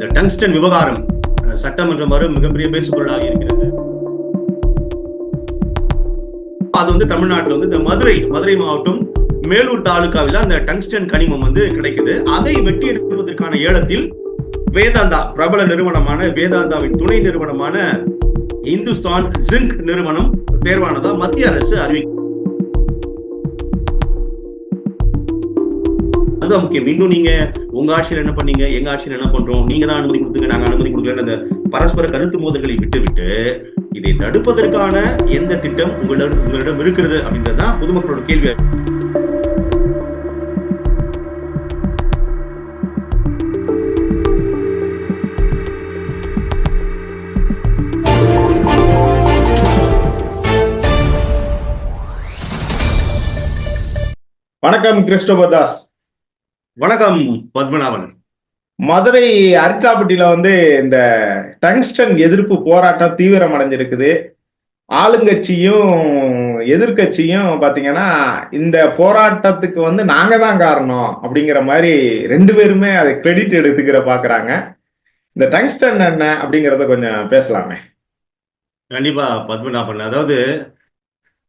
இந்த டங்ஸ்டன் விவகாரம் சட்டமன்றம் வரும் மிகப்பெரிய பேசுபொருளாக இருக்கிறது. அது வந்து தமிழ்நாட்டில் வந்து இந்த மதுரை மதுரை மாவட்டம் மேலூர் தாலுகாவில் அந்த டங்ஸ்டன் கனிமம் வந்து கிடைக்குது. அதை வெட்டி எடுப்பதற்கான ஏலத்தில் வேதாந்தா பிரபல நிறுவனமான வேதாந்தாவின் துணை நிறுவனமான இந்துஸ்தான் ஜிங்க் நிறுவனம் தேர்வானதா மத்திய அரசு அறிவிக்கும். அதுதான் முக்கியம். இன்னும் நீங்க உங்க ஆட்சியில் என்ன பண்ணீங்க? எங்க ஆட்சியில் என்ன பண்றோம்? நீங்க தான் அனுமதி கொடுத்துங்க நாங்க அனுமதி கொடுக்கலன்னு அந்த பரஸ்பர கருத்து மோதல்களை விட்டுவிட்டு இதை தடுப்பதற்கான எந்த திட்டம் உங்களிடம் உங்களிடம் இருக்கிறது அப்படின்றதுதான் பொதுமக்களோட கேள்வி. வணக்கம் கிறிஸ்டோபர் தாஸ். வணக்கம் பத்மநாபன். மதுரை அரிட்டாப்பட்டியில வந்து இந்த டங்ஸ்டன் எதிர்ப்பு போராட்டம் தீவிரம் அடைஞ்சிருக்குது ஆளுங்கட்சியும் எதிர்க்கட்சியும் பாத்தீங்கன்னா இந்த போராட்டத்துக்கு வந்து நாங்க தான் காரணம் அப்படிங்கிற மாதிரி ரெண்டு பேருமே அதை கிரெடிட் எடுத்துக்கிற பாக்குறாங்க. இந்த டங்ஸ்டன் என்ன அப்படிங்கறத கொஞ்சம் பேசலாமே. கண்டிப்பா பத்மநாபன். அதாவது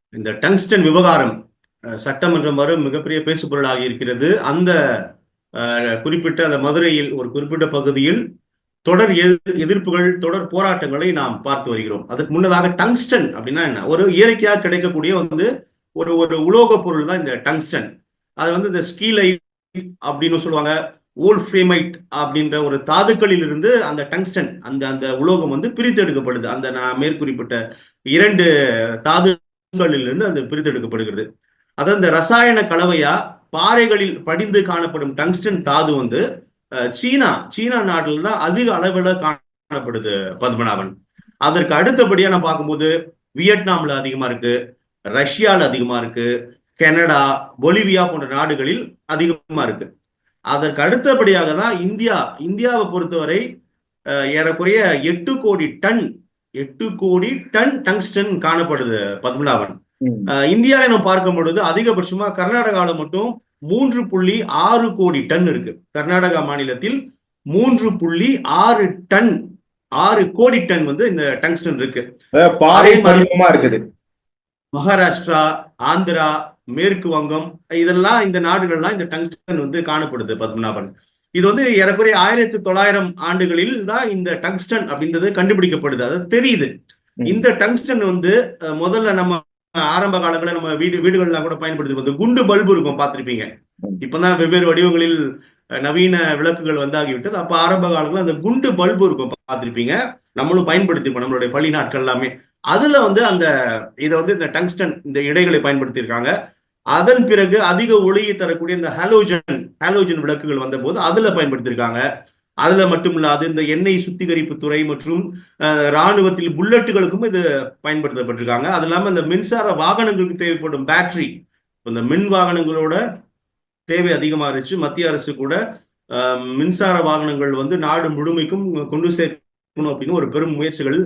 இந்த டங்ஸ்டன் விவகாரம் சட்டமன்றம் வரும் மிகப்பெரிய பேசுபொருளாக இருக்கிறது. அந்த குறிப்பிட்ட அந்த மதுரையில் ஒரு குறிப்பிட்ட பகுதியில் தொடர் எதிர்- எதிர்ப்புகள் தொடர் போராட்டங்களை நாம் பார்த்து வருகிறோம். அதுக்கு முன்னதாக டங்ஸ்டன் அப்படின்னா என்ன? ஒரு இயற்கையாக கிடைக்கக்கூடிய வந்து ஒரு ஒரு உலோக பொருள் தான் இந்த டங்ஸ்டன். அது வந்து இந்த ஸ்கீலை அப்படின்னு சொல்லுவாங்க. ஓல்ஃப்ரேமைட் அப்படின்ற ஒரு தாதுக்களில் இருந்து அந்த டங்ஸ்டன் அந்த அந்த உலோகம் வந்து பிரித்தெடுக்கப்படுது. அந்த நான் மேற்குறிப்பிட்ட இரண்டு தாதுக்களிலிருந்து அது பிரித்தெடுக்கப்படுகிறது. அதாவது இந்த ரசாயன கலவையா பாறைகளில் படிந்து காணப்படும் டங்ஸ்டன் தாது வந்து சீனா சீனா நாட்டில் தான் அதிக அளவில் காணப்படுது பத்மநாபன். அதற்கு அடுத்தபடியா நான் பார்க்கும்போது வியட்நாம்ல அதிகமா இருக்கு ரஷ்யால அதிகமா இருக்கு கனடா பொலிவியா போன்ற நாடுகளில் அதிகமா இருக்கு. அதற்கு அடுத்தபடியாக தான் இந்தியா இந்தியாவை பொறுத்தவரை ஏறக்குறைய எட்டு கோடி டன் எட்டு கோடி டன் டங்ஸ்டன் காணப்படுது பத்மநாபன். அஹ், இந்தியாவை நம்ம பார்க்கும் பொழுது அதிகபட்சமா கர்நாடகாவில் மட்டும் மூன்று புள்ளி ஆறு கோடி டன் இருக்கு. கர்நாடகா மாநிலத்தில் மூன்று புள்ளி ஆறு டன் ஆறு கோடி டன் வந்து இந்த டங்ஸ்டன் இருக்கு. இருக்குது. மகாராஷ்டிரா ஆந்திரா மேற்கு வங்கம் இதெல்லாம் இந்த நாடுகள்லாம் இந்த டங்ஸ்டன் வந்து காணப்படுது பத்மநாபன். இது வந்து ஏறக்குறைய ஆயிரத்தி தொள்ளாயிரம் ஆண்டுகளில் தான் இந்த டங்ஸ்டன் அப்படின்றது கண்டுபிடிக்கப்படுது. அது தெரியுது. இந்த டங்ஸ்டன் வந்து முதல்ல நம்ம ஆரம்ப காலங்களில் நம்ம வீடு வீடுகள்லாம் கூட பயன்படுத்தி பார்த்தோம் குண்டு பல்பு இருக்கும் பார்த்துருப்பீங்க. இப்பதான் வெவ்வேறு வடிவங்களில் நவீன விளக்குகள் வந்தாகிவிட்டது. அப்ப ஆரம்ப காலங்களில் அந்த குண்டு பல்பு இருக்கும் பார்த்துருப்பீங்க. நம்மளும் பயன்படுத்திருப்போம் நம்மளுடைய பள்ளி நாட்கள் எல்லாமே அதுல வந்து அந்த இதை வந்து இந்த டங்ஸ்டன் இந்த இடைகளை பயன்படுத்தியிருக்காங்க. அதன் பிறகு அதிக ஒளியை தரக்கூடிய இந்த ஹாலோஜன் ஹாலோஜன் விளக்குகள் வந்த போது அதுல பயன்படுத்தியிருக்காங்க. அதுல மட்டும் இல்லாது இந்த எண்ணெய் சுத்திகரிப்பு துறை மற்றும் ராணுவத்தில் புல்லட்டுகளுக்கும் இது பயன்படுத்தப்பட்டிருக்காங்க. அது இல்லாம இந்த மின்சார வாகனங்களுக்கு தேவைப்படும் பேட்டரி இந்த மின் வாகனங்களோட தேவை அதிகமாக இருந்துச்சு மத்திய அரசு கூட மின்சார வாகனங்கள் வந்து நாடு முழுமைக்கும் கொண்டு சேர்க்கணும் அப்படின்னு ஒரு பெரும் முயற்சிகள்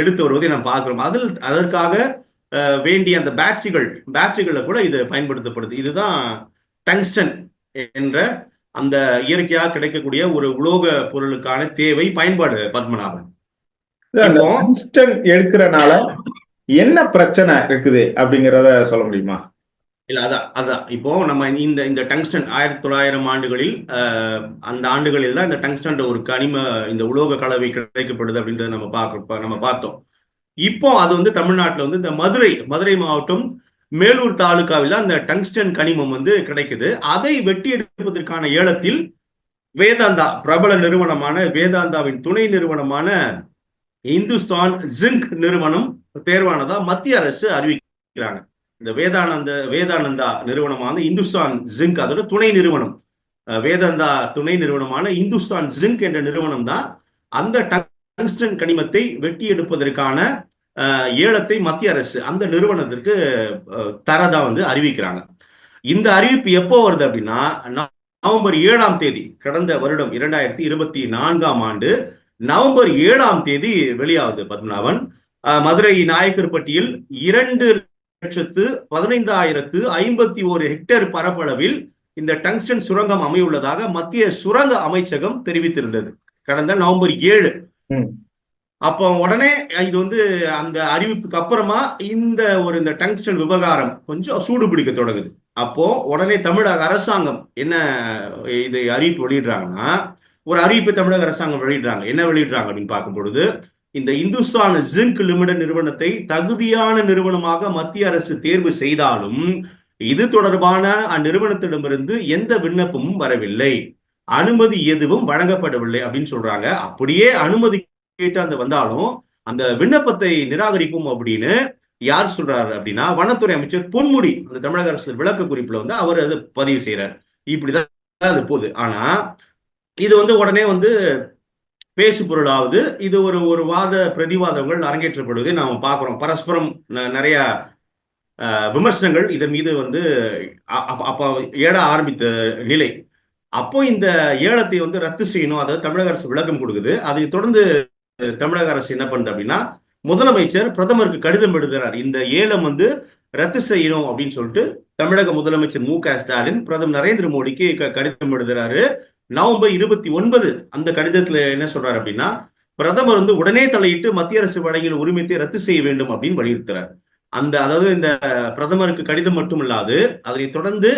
எடுத்து வருவதை நாம் பார்க்கிறோம். அதில் அதற்காக வேண்டிய அந்த பேட்டரிகள் பேட்டரிகளை கூட இது பயன்படுத்தப்படுது. இதுதான் டங்ஸ்டன் என்ற அந்த இயற்கையாக கிடைக்கக்கூடிய ஒரு உலோக பொருளுக்கான தேவை பயன்பாடு பத்மநாபன். எடுக்கிறனால என்ன பிரச்சனை இருக்குது அப்படிங்கறத சொல்ல முடியுமா? இல்ல அதான் அதான். இப்போ நம்ம இந்த இந்த டங்ஸ்டன் ஆயிரத்தி தொள்ளாயிரம் ஆண்டுகளில் அந்த ஆண்டுகளில் தான் இந்த டங்ஸ்டன் ஒரு கனிம இந்த உலோக கலவை கிடைக்கப்படுது அப்படின்றத நம்ம பார்க்க நம்ம பார்த்தோம். இப்போ அது வந்து தமிழ்நாட்டில் வந்து இந்த மதுரை மதுரை மாவட்டம் மேலூர் தாலுகாவில் அந்த டங்ஸ்டன் கனிமம் வந்து கிடைக்குது. அதை வெட்டி எடுப்பதற்கான ஏலத்தில் வேதாந்தா பிரபல நிறுவனமான வேதாந்தாவின் துணை நிறுவனமான இந்துஸ்தான் ஜிங்க் நிறுவனம் தேர்வானதா மத்திய அரசு அறிவிக்கிறாங்க. இந்த வேதானந்த வேதானந்தா நிறுவனமான இந்துஸ்தான் ஜிங்க் அதோட துணை நிறுவனம். வேதாந்தா துணை நிறுவனமான இந்துஸ்தான் ஜிங்க் என்ற நிறுவனம் தான் அந்த டங்ஸ்டன் கனிமத்தை வெட்டி எடுப்பதற்கான ஏலத்தை மத்திய அரசு அந்த நிறுவனத்திற்கு தரதா வந்து அறிவிக்கிறாங்க. இந்த அறிவிப்பு எப்போ வருது அப்படின்னா நவம்பர் ஏழாம் தேதி கடந்த வருடம் இரண்டாயிரத்தி இருபத்தி நான்காம் ஆண்டு நவம்பர் ஏழாம் தேதி வெளியாகுது பத்மநாபன். அஹ், மதுரை நாயக்கர்பட்டியில் இரண்டு லட்சத்து பதினைந்தாயிரத்து ஐம்பத்தி ஒரு ஹெக்டேர் பரப்பளவில் இந்த டங்ஸ்டன் சுரங்கம் அமையுள்ளதாக மத்திய சுரங்க அமைச்சகம் தெரிவித்திருந்தது. கடந்த நவம்பர் ஏழு. அப்போ உடனே இது வந்து அந்த அறிவிப்புக்கு அப்புறமா இந்த ஒரு இந்த டங்ஸ்டன் விவகாரம் கொஞ்சம் சூடு பிடிக்க தொடங்குது. அப்போ உடனே தமிழக அரசாங்கம் என்ன இது அறிவிப்பு வெளியிடுறாங்கன்னா ஒரு அறிவிப்பு தமிழக அரசாங்கம் வெளியிடுறாங்க. என்ன வெளியிடுறாங்க அப்படின்னு பார்க்கும் பொழுது இந்த இந்துஸ்தான் ஜிங்க் லிமிடெட் நிறுவனத்தை தகுதியான நிறுவனமாக மத்திய அரசு தேர்வு செய்தாலும் இது தொடர்பான அந்நிறுவனத்திடமிருந்து எந்த விண்ணப்பமும் வரவில்லை. அனுமதி எதுவும் வழங்கப்படவில்லை அப்படின்னு சொல்றாங்க. அப்படியே அனுமதி கேட்டு அந்த வந்தாலும் அந்த விண்ணப்பத்தை நிராகரிப்போம் அப்படின்னு யார் சொல்றாரு அப்படின்னா வனத்துறை அமைச்சர் பொன்முடி அந்த தமிழக அரசு விளக்க குறிப்புல வந்து அவர் அதை பதிவு செய்யறார் இப்படிதான் அது போகுது. ஆனா இது வந்து உடனே வந்து பேசு பொருளாவது இது ஒரு ஒரு வாத பிரதிவாதங்கள் அரங்கேற்றப்படுவதை நாம் பார்க்குறோம். பரஸ்பரம் நிறைய விமர்சனங்கள் இதன் மீது வந்து அ- அப்ப ஏட ஆரம்பித்த நிலை. அப்போ இந்த ஏலத்தை வந்து ரத்து செய்யணும் அதாவது தமிழக அரசு விளக்கம் கொடுக்குது. அதை தொடர்ந்து தமிழக அரசு என்ன பண்ணுது அப்படின்னா முதலமைச்சர் பிரதமருக்கு கடிதம் எழுதுகிறார் இந்த ஏலம் வந்து ரத்து செய்யணும் அப்படின்னு சொல்லிட்டு தமிழக முதலமைச்சர் மு க ஸ்டாலின் பிரதமர் நரேந்திர மோடிக்கு கடிதம் எழுதுறாரு. நவம்பர் இருபத்தி ஒன்பது அந்த கடிதத்துல என்ன சொல்றாரு அப்படின்னா பிரதமர் வந்து உடனே தலையிட்டு மத்திய அரசு வழங்கிய உரிமையத்தை ரத்து செய்ய வேண்டும் அப்படின்னு வலியுறுத்துறார். அந்த அதாவது இந்த பிரதமருக்கு கடிதம் மட்டும் இல்லாது அதனை தொடர்ந்து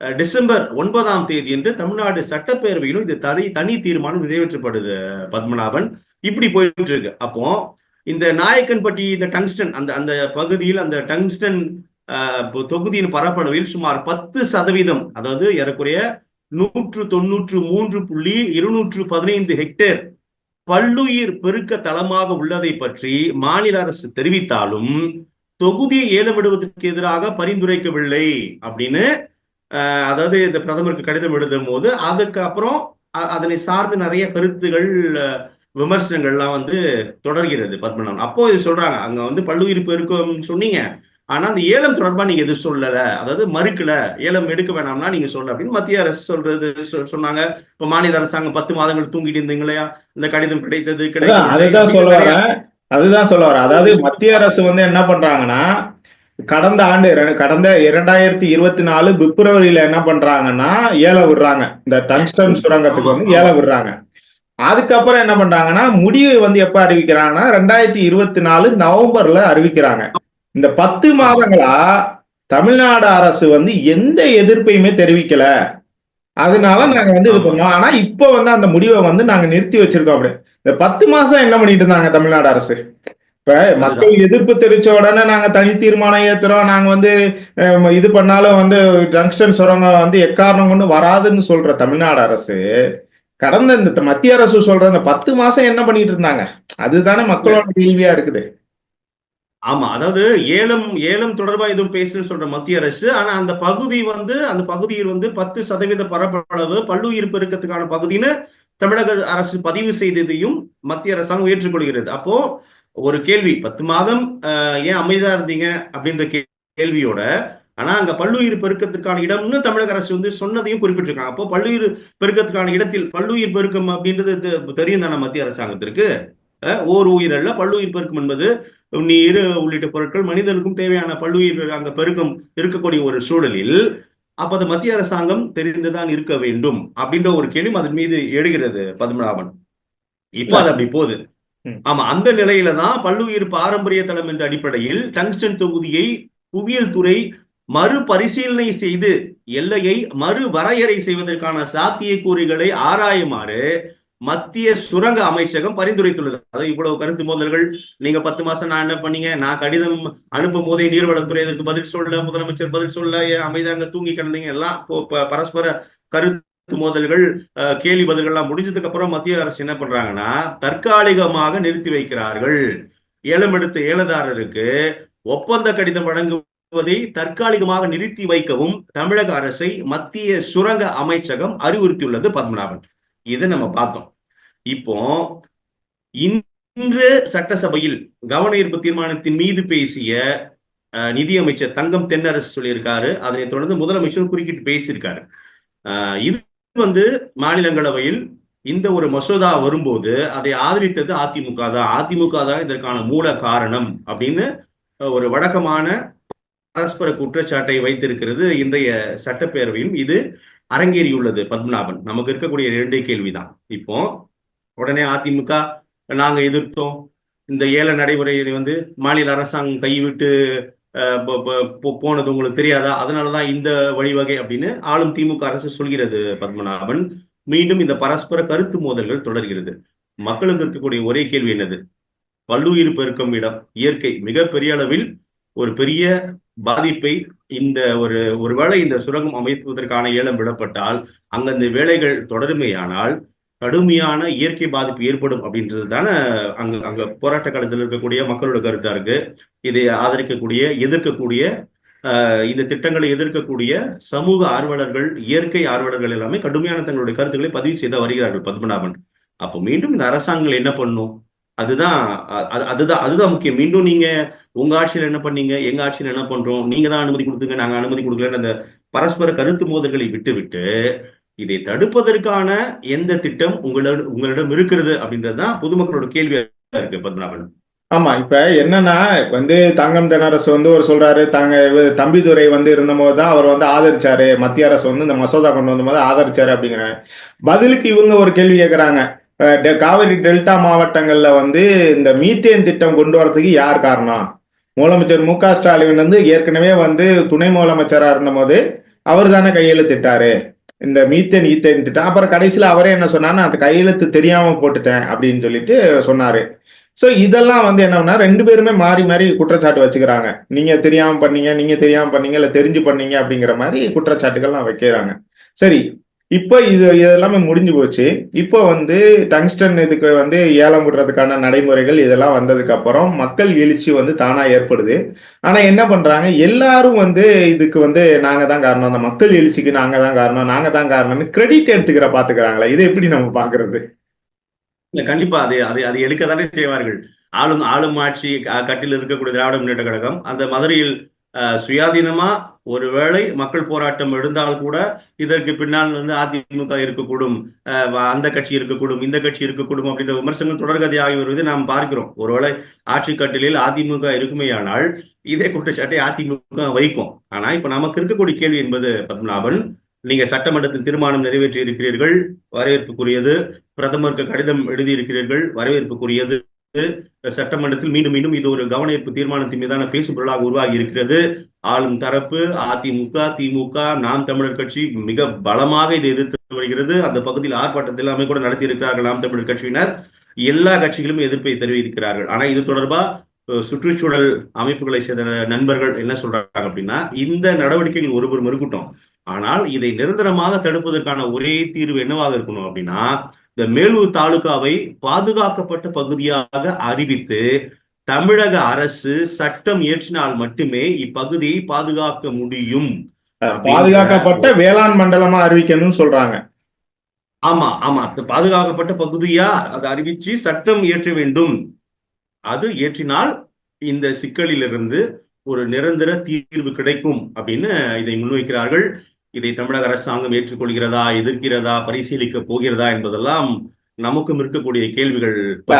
அஹ், டிசம்பர் ஒன்பதாம் தேதி என்று தமிழ்நாடு சட்டப்பேரவையிலும் இது தனி தனி தீர்மானம் நிறைவேற்றப்படுது பத்மநாபன். இப்படி போயிட்டு இருக்கு அப்போ இந்த நாயக்கன்பட்டி இந்த டங்ஸ்டன் அந்த அந்த பகுதியில் அந்த டங்ஸ்டன் தொகுதியின் பரப்பளவில் சுமார் பத்து சதவீதம் அதாவது ஏறக்குறைய நூற்று தொன்னூற்று மூன்று புள்ளி இருநூற்று பதினைந்து ஹெக்டேர் பல்லுயிர் பெருக்க தளமாக உள்ளதை பற்றி மாநில அரசு தெரிவித்தாலும் தொகுதியை ஏலமிடுவதற்கு எதிராக பரிந்துரைக்கவில்லை அப்படின்னு அதாவது இந்த பிரதமருக்கு கடிதம் எழுதும் போது அதுக்கப்புறம் அதனை சார்ந்து நிறைய கருத்துகள் விமர்சனங்கள்லாம் வந்து தொடர்கிறது பத்மநாபன். அப்போ இது சொல்றாங்க அங்க வந்து பல்லுயிர் பெருக்கம் சொன்னீங்க. ஆனா அந்த ஏலம் தொடர்பா நீங்க எதுவும் சொல்லல. அதாவது மறுக்கல. ஏலம் எடுக்க வேணாம்னா நீங்க சொல்ல அப்படின்னு மத்திய அரசு சொல்றது சொன்னாங்க. இப்ப மாநில அரசாங்கம் பத்து மாதங்கள் தூங்கிட்டு இருந்தீங்களா இந்த கடிதம் கிடைத்தது அதான் அதுதான் சொல்ல. வரேன் அதுதான் சொல்ல வரேன் அதாவது மத்திய அரசு வந்து என்ன பண்றாங்கன்னா கடந்த ஆண்டு கடந்த இரண்டாயிரத்தி இருபத்தி நாலு பிப்ரவரியில என்ன பண்றாங்கன்னா ஏலம் விடுறாங்க. இந்த டங்ஸ்டன் சுரங்கத்துக்கு வந்து. ஏலம் விடுறாங்க. அதுக்கப்புறம் என்ன பண்றாங்கன்னா முடிவு வந்து எப்ப அறிவிக்கிறாங்கன்னா ரெண்டாயிரத்தி இருபத்தி நாலு நவம்பர்ல அறிவிக்கிறாங்க. இந்த பத்து மாதங்களா தமிழ்நாடு அரசு வந்து எந்த எதிர்ப்பையுமே தெரிவிக்கல. அதனால நாங்க வந்து இது. பண்ணோம். ஆனா இப்ப வந்து அந்த முடிவை வந்து நாங்க நிறுத்தி வச்சிருக்கோம் அப்படி. இந்த பத்து மாசம் என்ன பண்ணிட்டு இருந்தாங்க தமிழ்நாடு அரசு? இப்ப மக்கள் எதிர்ப்பு தெரிவிச்ச உடனே நாங்க தனி தீர்மானம் ஏத்துறோம். நாங்க வந்து இது பண்ணாலும் வந்து ஜங்ஷன் சுரங்கம் வந்து எக்காரணம் கொண்டு வராதுன்னு சொல்ற தமிழ்நாடு அரசு கடந்த இந்த மத்திய அரசு சொல்ற அந்த பத்து மாசம் என்ன பண்ணிட்டு இருந்தாங்க? அதுதானே மக்களோட கேள்வியா இருக்குது. ஆமா அதாவது ஏலம் ஏலம் தொடர்பா எதுவும் பேசுன்னு சொல்ற மத்திய அரசு ஆனா அந்த பகுதி வந்து அந்த பகுதியில் வந்து பத்து சதவீத பரப்பளவு பல்லுயிர் பெருக்கத்துக்கான பகுதின்னு தமிழக அரசு பதிவு செய்ததையும் மத்திய அரசாங்கம் ஏற்றுக்கொள்கிறது. அப்போ ஒரு கேள்வி பத்து மாதம் ஏன் அமைதியா இருந்தீங்க அப்படின்ற கே- கேள்வியோட ஆனா அங்க பல்லுயிர் பெருக்கத்துக்கான இடம்னு தமிழக அரசு வந்து சொன்னதையும் குறிப்பிட்டிருக்காங்க. அப்போ பல்லுயிர் பெருக்கத்துக்கான இடத்தில் பல்லுயிர் பெருக்கம் அப்படின்றது தெரியும் தானே மத்திய அரசாங்கத்திற்கு? ஓர் உயிர் அல்ல பல்லுயிர் பெருக்கம் என்பது நீர் உள்ளிட்ட பொருட்கள் மனிதனுக்கும் தேவையான பல்லுயிர் அங்க பெருக்கம் இருக்கக்கூடிய ஒரு சூழலில் அப்ப அது மத்திய அரசாங்கம் தெரிந்துதான் இருக்க வேண்டும் அப்படின்ற ஒரு கேள்வி அதன் மீது எழுகிறது பத்மநாபன். இப்போ அது அப்படி போகுது. ஆமா அந்த நிலையில தான் பல்லுயிர் பாரம்பரிய தளம் என்ற அடிப்படையில் டங்ஸ்டன் தொகுதியை புவியியல் துறை மறுபரிசீலனை செய்து எல்லையை மறு வரையறை செய்வதற்கான சாத்தியக்கூறுகளை ஆராயுமாறு மத்திய சுரங்க அமைச்சகம் பரிந்துரைத்துள்ளது. அதாவது இவ்வளவு கருத்து மோதல்கள் நீங்க பத்து மாசம் நான் என்ன பண்ணீங்க? நான் கடிதம் அனுப்பும் போதே நீர்வளத்துறை இதற்கு பதில் சொல்ல முதலமைச்சர் பதில் சொல்ல அமைதாங்க தூங்கி கிடந்தீங்க. எல்லாம் பரஸ்பர கருத்து மோதல்கள் அஹ், கேலி பதில்கள்லாம் முடிஞ்சதுக்கு அப்புறம் மத்திய அரசு என்ன பண்றாங்கன்னா தற்காலிகமாக நிறுத்தி வைக்கிறார்கள். ஏலம் எடுத்த ஏலதாரருக்கு ஒப்பந்த கடிதம் வழங்கும் வழங்குவதை தற்காலிகமாக நிறுத்தி வைக்கவும் தமிழக அரசை மத்திய சுரங்க அமைச்சகம் அறிவுறுத்தியுள்ளது பத்மநாபன். இதை நம்ம பார்த்தோம். இப்போ இன்று சட்டசபையில் கவன ஈர்ப்பு தீர்மானத்தின் மீது பேசிய நிதியமைச்சர் தங்கம் தென்னரசு சொல்லியிருக்காரு. அதனைத் தொடர்ந்து முதலமைச்சர் குறுக்கிட்டு பேசியிருக்காரு. இது வந்து மாநிலங்களவையில் இந்த ஒரு மசோதா வரும்போது அதை ஆதரித்தது அதிமுக தான். அதிமுக தான் இதற்கான மூல காரணம் அப்படின்னு ஒரு வழக்கமான பரஸ்பர குற்றச்சாட்டை வைத்திருக்கிறது இன்றைய சட்டப்பேரவையும் இது அரங்கேறியுள்ளது பத்மநாபன். நமக்கு இருக்கக்கூடிய இரண்டே கேள்விதான். இப்போ உடனே அதிமுக நாங்க எதிர்த்தோம். இந்த ஏல நடைமுறையை வந்து மாநில அரசாங்கம் கைவிட்டு அஹ், போ- போனது உங்களுக்கு தெரியாதா? அதனாலதான் இந்த வழிவகை அப்படின்னு ஆளும் திமுக அரசு சொல்கிறது பத்மநாபன். மீண்டும் இந்த பரஸ்பர கருத்து மோதல்கள் தொடர்கிறது. மக்களுக்கு இருக்கக்கூடிய ஒரே கேள்வி என்னது? பல்லுயிர் பெருக்கம் இடம் இயற்கை மிகப்பெரிய அளவில் ஒரு பெரிய பாதிப்பை இந்த ஒரு ஒருவேளை இந்த சுரங்கம் அமைப்பதற்கான ஏலம் விடப்பட்டால் அங்க இந்த வேலைகள் தொடருமையானால் கடுமையான இயற்கை பாதிப்பு ஏற்படும் அப்படின்றது தானே அங்க அங்க போராட்ட காலத்தில் இருக்கக்கூடிய மக்களோட கருத்தா இருக்கு. இதை ஆதரிக்கக்கூடிய எதிர்க்கக்கூடிய ஆஹ், இந்த திட்டங்களை எதிர்க்கக்கூடிய சமூக ஆர்வலர்கள் இயற்கை ஆர்வலர்கள் எல்லாமே கடுமையான தங்களுடைய கருத்துக்களை பதிவு செய்து வருகிறார்கள் பத்மநாபன். அப்போ மீண்டும் இந்த அரசாங்கங்கள் என்ன பண்ணும்? அதுதான் அது- அதுதான் அதுதான் முக்கியம். மீண்டும் நீங்க உங்க ஆட்சியில் என்ன பண்ணீங்க? எங்க ஆட்சியில் என்ன பண்றோம்? நீங்க தான் அனுமதி கொடுத்துங்க நாங்க அனுமதி கொடுக்கலன்னு அந்த பரஸ்பர கருத்து மோதல்களை விட்டுவிட்டு இதை தடுப்பதற்கான எந்த திட்டம் உங்களிடம் உங்களிடம் இருக்கிறது அப்படின்றதுதான் பொதுமக்களோட கேள்வியா இருக்கு பத்மநாபன். ஆமா இப்ப என்னன்னா வந்து தங்கம் தென்னரசு வந்து ஒரு சொல்றாரு தாங்க தம்பிதுரை வந்து இருந்தபோது தான் அவர் வந்து ஆதரிச்சாரு. மத்திய அரசு வந்து இந்த மசோதா கொண்டு வந்தபோது ஆதரிச்சாரு அப்படிங்கிறாங்க பதிலுக்கு இவங்க ஒரு கேள்வி கேட்கறாங்க காவிரி டெல்டா மாவட்டங்களில் வந்து இந்த மீத்தேன் திட்டம் கொண்டு வரதுக்கு யார் காரணம்? முதலமைச்சர் மு க ஸ்டாலின் வந்து ஏற்கனவே வந்து துணை முதலமைச்சராக இருந்தபோது அவர் தானே கையெழுத்திட்டாரு. இந்த மீத்தேன் ஈத்தேன் திட்டம். அப்புறம் கடைசியில் அவரே என்ன சொன்னாருன்னா அந்த கையெழுத்து தெரியாமல் போட்டுட்டேன் அப்படின்னு சொல்லிட்டு சொன்னார். ஸோ இதெல்லாம் வந்து என்னன்னா ரெண்டு பேருமே மாறி மாறி குற்றச்சாட்டு வச்சுக்கிறாங்க. நீங்கள் தெரியாமல் பண்ணீங்க நீங்கள் தெரியாமல் பண்ணீங்க இல்லை தெரிஞ்சு பண்ணீங்க அப்படிங்கிற மாதிரி குற்றச்சாட்டுகள்லாம் வைக்கிறாங்க. சரி இப்போ இது இதெல்லாமே முடிஞ்சு போச்சு. இப்போ வந்து டங்ஸ்டன் இதுக்கு வந்து ஏலம் விடுறதுக்கான நடைமுறைகள் இதெல்லாம் வந்ததுக்கு அப்புறம் மக்கள் எழுச்சி வந்து தானா ஏற்படுது. ஆனா என்ன பண்றாங்க? எல்லாரும் வந்து இதுக்கு வந்து நாங்க தான் காரணம். அந்த மக்கள் எழுச்சிக்கு நாங்க தான் காரணம் நாங்க தான் காரணம்னு கிரெடிட் எடுத்துக்கிற பாத்துக்கிறாங்களா. இதை எப்படி நம்ம பாக்குறது? இல்ல கண்டிப்பா அது அது அது எடுக்க தானே செய்வார்கள். ஆளும் ஆளும் ஆட்சி க- கட்டில் இருக்கக்கூடிய திராவிட முன்னேற்ற கழகம் அந்த மதுரையில் சுயாதீனமா ஒருவேளை மக்கள் போராட்டம் எழுந்தால் கூட இதற்கு பின்னால் வந்து அதிமுக இருக்கக்கூடும் அஹ், அந்த கட்சி இருக்கக்கூடும் இந்த கட்சி இருக்கக்கூடும் அப்படின்ற விமர்சனங்கள் தொடர்கதை ஆகி வருவதை நாம் பார்க்கிறோம். ஒருவேளை ஆட்சி கட்டிலில் அதிமுக இருக்குமேயானால் இதே குற்றச்சாட்டை அதிமுக வைக்கும். ஆனா இப்ப நமக்கு இருக்கக்கூடிய கேள்வி என்பது பத்மநாபன் நீங்க சட்டமன்றத்தில் தீர்மானம் நிறைவேற்றி இருக்கிறீர்கள் வரவேற்புக்குரியது பிரதமருக்கு கடிதம் எழுதியிருக்கிறீர்கள் வரவேற்புக்குரியது சட்டமன்றத்தில் மீண்டும் மீண்டும் இது ஒரு கவன தீர்மானத்தின் மீதான பேசு பொருளாக உருவாகி இருக்கிறது. ஆளும் தரப்பு அதிமுக திமுக நாம் தமிழர் கட்சி மிக பலமாக இதை எதிர்த்து வருகிறது. அந்த பகுதியில் ஆர்ப்பாட்டத்தை எல்லாமே கூட நடத்தி இருக்கிறார்கள் நாம் தமிழர் கட்சியினர். எல்லா கட்சிகளும் எதிர்ப்பை தெரிவித்திருக்கிறார்கள். ஆனா இது தொடர்பா சுற்றுச்சூழல் அமைப்புகளை சேர்ந்த நண்பர்கள் என்ன சொல்றாங்க அப்படின்னா இந்த நடவடிக்கைகள் ஒருபுறம் இருக்கட்டும். ஆனால் இதை நிரந்தரமாக தடுப்பதற்கான ஒரே தீர்வு என்னவாக இருக்கணும் அப்படின்னா இந்த மேலூர் தாலுகாவை பாதுகாக்கப்பட்ட பகுதியாக அறிவித்து தமிழக அரசு சட்டம் இயற்றினால் மட்டுமே இப்பகுதியை பாதுகாக்க முடியும். பாதுகாக்கப்பட்ட வேளாண் மண்டலமா அறிவிக்கணும்னு சொல்றாங்க. ஆமா ஆமா. பாதுகாக்கப்பட்ட பகுதியா? அதை அறிவிச்சு சட்டம் இயற்ற வேண்டும். அது இயற்றினால் இந்த சிக்கலிலிருந்து ஒரு நிரந்தர தீர்வு கிடைக்கும் அப்படின்னு இதை முன்வைக்கிறார்கள். இதை தமிழக அரசாங்கம் ஏற்றுக்கொள்கிறதா எதிர்க்கிறதா பரிசீலிக்க போகிறதா என்பதெல்லாம் நமக்கும் இருக்கக்கூடிய கேள்விகள்.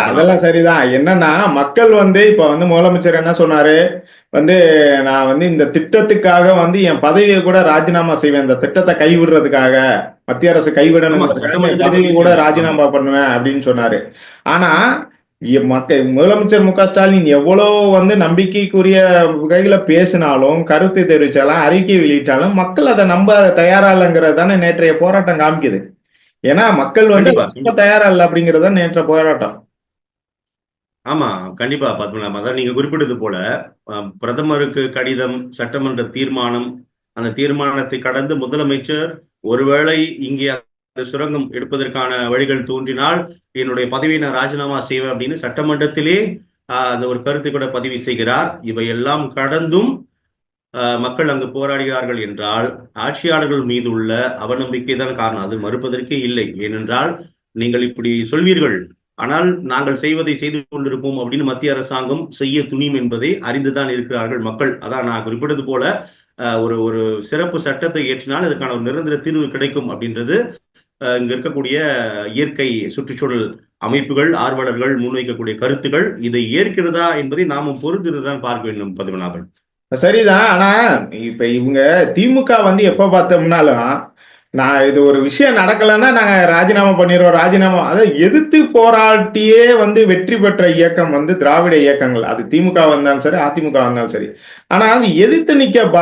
அதெல்லாம் சரிதான். என்னன்னா மக்கள் வந்து இப்ப வந்து முதலமைச்சர் என்ன சொன்னாரு? வந்து நான் வந்து இந்த திட்டத்துக்காக வந்து என் பதவியை கூட ராஜினாமா செய்வேன். இந்த திட்டத்தை கைவிடுறதுக்காக மத்திய அரசு கைவிடணும் ஆமா, சட்டமன்றத்துல பதவி கூட ராஜினாமா பண்ணுவேன் அப்படின்னு சொன்னாரு. ஆனா முதலமைச்சர் மு க ஸ்டாலின் எவ்வளவு வந்து நம்பிக்கைக்குரிய வகையில பேசினாலும் கருத்து தெரிவிச்சாலும் அறிக்கை வெளியிட்டாலும் மக்கள் அதை நம்ப தயாரா இல்லைங்கிறது தானே நேற்றைய போராட்டம் காமிக்குது ஏன்னா மக்கள் வந்து. நம்ப தயாரா இல்லை அப்படிங்கிறது தான் நேற்றைய போராட்டம் ஆமா கண்டிப்பா பத்மநாபம் அதான் நீங்க குறிப்பிட்டது போல பிரதமருக்கு கடிதம் சட்டமன்ற தீர்மானம் அந்த தீர்மானத்தை கடந்து முதலமைச்சர் ஒருவேளை இங்கே சுரங்கம் எடுப்பதற்கான வழிகள் தோன்றினால் என்னுடைய பதவியை நான் ராஜினாமா செய்வேன் அப்படின்னு சட்டமன்றத்திலே ஆஹ், அந்த ஒரு கருத்தை கூட பதிவு செய்கிறார். இவையெல்லாம் கடந்தும் ஆஹ், மக்கள் அங்கு போராடுகிறார்கள் என்றால் ஆட்சியாளர்கள் மீது உள்ள அவநம்பிக்கை தான் காரணம். அது மறுப்பதற்கே இல்லை. ஏனென்றால் நீங்கள் இப்படி சொல்வீர்கள். ஆனால் நாங்கள் செய்வதை செய்து கொண்டிருப்போம் அப்படின்னு மத்திய அரசாங்கம் செய்ய துணியும் என்பதை அறிந்துதான் இருக்கிறார்கள் மக்கள். அதான் நான் குறிப்பிட்டது போல அஹ், ஒரு ஒரு சிறப்பு சட்டத்தை ஏற்றினால் அதுக்கான ஒரு நிரந்தர தீர்வு கிடைக்கும் அப்படின்றது இங்க இருக்கக்கூடிய இயற்கை சுற்றுச்சூழல் அமைப்புகள் ஆர்வலர்கள் முன்வைக்கக்கூடிய கருத்துகள் இதை ஏற்கிறதா என்பதை நாமும் பொறுத்திருந்தான் பார்க்க வேண்டும் பத்மநாபன் சரிதான். ஆனா இப்ப இவங்க திமுக வந்து எப்ப பார்த்தோம்னாலும் நான் இது ஒரு விஷயம் நடக்கலைன்னா நாங்க ராஜினாமா பண்ணிடுவோம் ராஜினாமா. அதை எதிர்த்து போராட்டியே வந்து வெற்றி பெற்ற இயக்கம் வந்து திராவிட இயக்கங்கள். அது திமுக வந்தாலும் சரி அதிமுக வந்தாலும் சரி. ஆனா அது எதிர்த்து நிக்க ப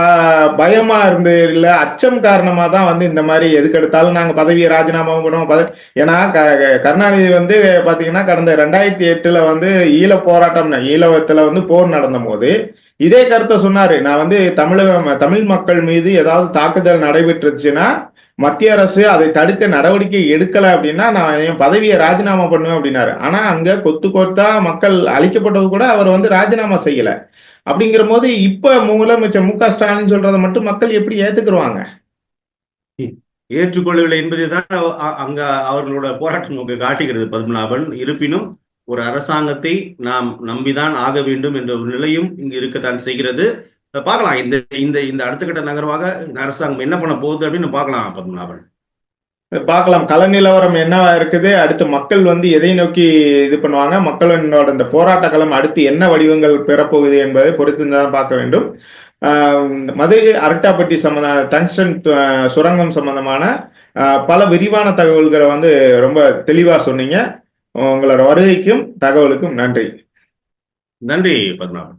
பயமா இருந்து இல்லை அச்சம் காரணமா தான் வந்து இந்த மாதிரி எதுக்கெடுத்தாலும் நாங்கள் நாங்க பதவியை ராஜினாமா பண்ணுவோம். பத ஏன்னா க- க- கருணாநிதி வந்து பாத்தீங்கன்னா கடந்த ரெண்டாயிரத்தி எட்டுல வந்து ஈழ போராட்டம் ஈழத்துல வந்து போர் நடந்த போது இதே கருத்தை சொன்னாரு. நான் வந்து தமிழக தமிழ் மக்கள் மீது ஏதாவது தாக்குதல் நடைபெற்றுச்சுன்னா மத்திய அரசு அதை தடுக்க நடவடிக்கை எடுக்கல அப்படின்னா நான் என் பதவியை ராஜினாமா பண்ணுவேன் அப்படின்னாரு. ஆனா அங்க கொத்து கொத்தா மக்கள் அழிக்கப்பட்டது கூட அவர் வந்து ராஜினாமா செய்யல. அப்படிங்கிற போது இப்ப முதலமைச்சர் மு க ஸ்டாலின் சொல்றதை மட்டும் மக்கள் எப்படி ஏத்துக்குருவாங்க? ஏற்றுக்கொள்ளவில்லை என்பதை தான் அங்க அவர்களோட போராட்டம் நமக்கு காட்டுகிறது பத்மநாபன். இருப்பினும் ஒரு அரசாங்கத்தை நாம் நம்பிதான் ஆக வேண்டும் என்ற ஒரு நிலையும் இங்கு இருக்கத்தான் செய்கிறது. பார்க்கலாம். இந்த இந்த இந்த அடுத்த கட்ட நகர்வாக இந்த அரசாங்கம் என்ன பண்ண போகுது அப்படின்னு பார்க்கலாம் பத்மநாபன் பார்க்கலாம். கள நிலவரம் என்னவா இருக்குது? அடுத்து மக்கள் வந்து எதை நோக்கி இது பண்ணுவாங்க? மக்களோட இந்த போராட்ட களம் அடுத்து என்ன வடிவங்கள் பெறப்போகுது என்பதை பொறுத்து தான் பார்க்க வேண்டும். மதுரை அரட்டாப்பட்டி சம்பந்த டங்ஸ்டன் சுரங்கம் சம்பந்தமான பல விரிவான தகவல்களை வந்து ரொம்ப தெளிவா சொன்னீங்க. உங்களோட வருகைக்கும் தகவலுக்கும் நன்றி. நன்றி பத்மநாபன்.